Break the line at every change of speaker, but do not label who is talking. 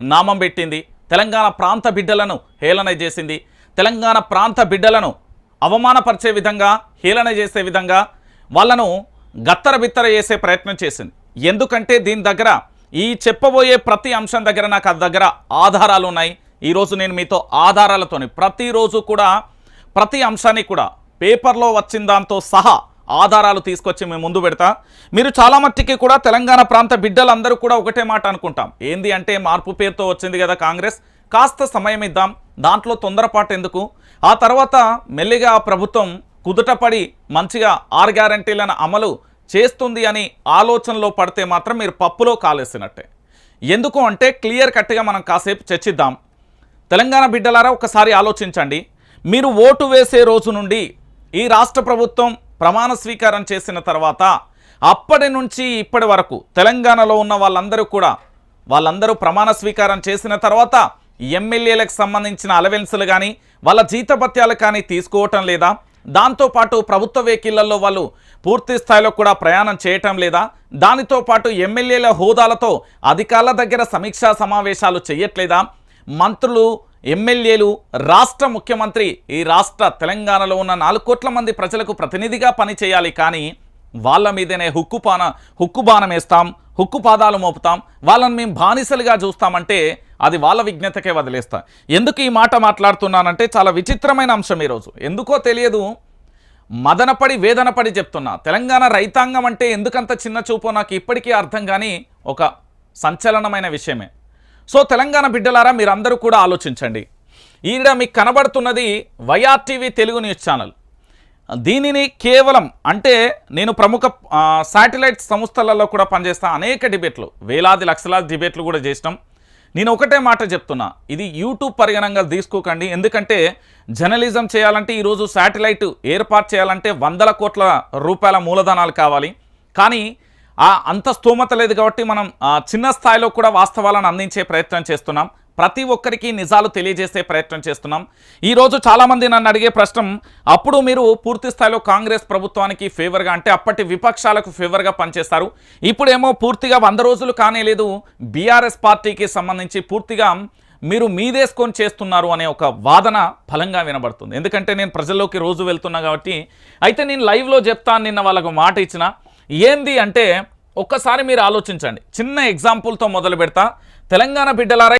నామం పెట్టింది. తెలంగాణ ప్రాంత బిడ్డలను హేళన చేసింది. తెలంగాణ ప్రాంత బిడ్డలను అవమానపరిచే విధంగా హేళన చేసే విధంగా వాళ్ళను గత్తర బిత్తర చేసే ప్రయత్నం చేసింది. ఎందుకంటే దీని దగ్గర ఈ చెప్పబోయే ప్రతి అంశం దగ్గర నాకు అది దగ్గర ఆధారాలు ఉన్నాయి. ఈరోజు నేను మీతో ఆధారాలతోని ప్రతిరోజు కూడా ప్రతి అంశాన్ని కూడా పేపర్లో వచ్చిన దాంతో సహా ఆధారాలు తీసుకొచ్చి మేము ముందు పెడతా. మీరు చాలా మట్టికి కూడా తెలంగాణ ప్రాంత బిడ్డలందరూ కూడా ఒకటే మాట అనుకుంటాం. ఏంది అంటే మార్పు పేరుతో వచ్చింది కదా కాంగ్రెస్. కాస్త సమయం ఇద్దాం. దాంట్లో తొందరపాటు ఎందుకు? ఆ తర్వాత మెల్లిగా ఆ ప్రభుత్వం కుదుటపడి మంచిగా ఆరు గ్యారంటీలను అమలు చేస్తుంది అని ఆలోచనలో పడితే మాత్రం మీరు పప్పులో కాలేసినట్టే. ఎందుకు అంటే క్లియర్ కట్గా మనం కాసేపు చర్చిద్దాం. తెలంగాణ బిడ్డలారా ఒకసారి ఆలోచించండి. మీరు ఓటు వేసే రోజు నుండి ఈ రాష్ట్ర ప్రభుత్వం ప్రమాణ స్వీకారం చేసిన తర్వాత అప్పటి నుంచి ఇప్పటి వరకు తెలంగాణలో ఉన్న వాళ్ళందరూ కూడా వాళ్ళందరూ ప్రమాణ స్వీకారం చేసిన తర్వాత ఎమ్మెల్యేలకు సంబంధించిన అలవెన్సులు కానీ వాళ్ళ జీతభత్యాలు కానీ తీసుకోవటం లేదా దాంతోపాటు ప్రభుత్వ వెహికల్లలో వాళ్ళు పూర్తి స్థాయిలో కూడా ప్రయాణం చేయటం లేదా దానితో పాటు ఎమ్మెల్యేల హోదాలతో అధికారుల దగ్గర సమీక్షా సమావేశాలు చేయట్లేదా మంత్రులు ఎమ్మెల్యేలు రాష్ట్ర ముఖ్యమంత్రి ఈ రాష్ట్ర తెలంగాణలో ఉన్న నాలుగు కోట్ల మంది ప్రజలకు ప్రతినిధిగా పనిచేయాలి కానీ వాళ్ళ మీదనే హుక్కు పాన హుక్కు వేస్తాం హుక్కు పాదాలు మోపుతాం వాళ్ళని మేము బానిసలుగా చూస్తామంటే అది వాళ్ళ విజ్ఞతకే వదిలేస్తాం. ఎందుకు ఈ మాట మాట్లాడుతున్నానంటే చాలా విచిత్రమైన అంశం ఈరోజు. ఎందుకో తెలియదు. మదనపడి వేదనపడి చెప్తున్నా. తెలంగాణ రైతాంగం అంటే ఎందుకంత చిన్న చూపో నాకు ఇప్పటికీ అర్థం కానీ ఒక సంచలనమైన విషయమే. సో తెలంగాణ బిడ్డలారా మీరందరూ కూడా ఆలోచించండి. ఈడ మీకు కనబడుతున్నది వైఆర్టీవీ తెలుగు న్యూస్ ఛానల్. దీనిని కేవలం అంటే నేను ప్రముఖ శాటిలైట్ సంస్థలలో కూడా పనిచేస్తా అనేక డిబేట్లు వేలాది లక్షలాది డిబేట్లు కూడా చేసినాం. నేను ఒకటే మాట చెప్తున్నా ఇది యూట్యూబ్ పరిగణంగా తీసుకోకండి. ఎందుకంటే జర్నలిజం చేయాలంటే ఈరోజు శాటిలైట్ ఏర్పాటు చేయాలంటే వందల కోట్ల రూపాయల మూలధనాలు కావాలి. కానీ ఆ అంత స్తోమత లేదు కాబట్టి మనం చిన్న స్థాయిలో కూడా వాస్తవాలను అందించే ప్రయత్నం చేస్తున్నాం. ప్రతి ఒక్కరికి నిజాలు తెలియజేసే ప్రయత్నం చేస్తున్నాం. ఈరోజు చాలామంది నన్ను అడిగే ప్రశ్న అప్పుడు మీరు పూర్తి స్థాయిలో కాంగ్రెస్ ప్రభుత్వానికి ఫేవర్గా అంటే అప్పటి విపక్షాలకు ఫేవర్గా పనిచేస్తారు. ఇప్పుడేమో పూర్తిగా వంద రోజులు కానే లేదు బీఆర్ఎస్ పార్టీకి సంబంధించి పూర్తిగా మీరు మీదేసుకొని చేస్తున్నారు అనే ఒక వాదన బలంగా వినబడుతుంది. ఎందుకంటే నేను ప్రజల్లోకి రోజు వెళ్తున్నా కాబట్టి అయితే నేను లైవ్లో చెప్తాను నిన్న వాళ్ళకు మాట ఇచ్చిన. ఏంది అంటే ఒక్కసారి మీరు ఆలోచించండి. చిన్న ఎగ్జాంపుల్తో మొదలు పెడతా. తెలంగాణ బిడ్డలారా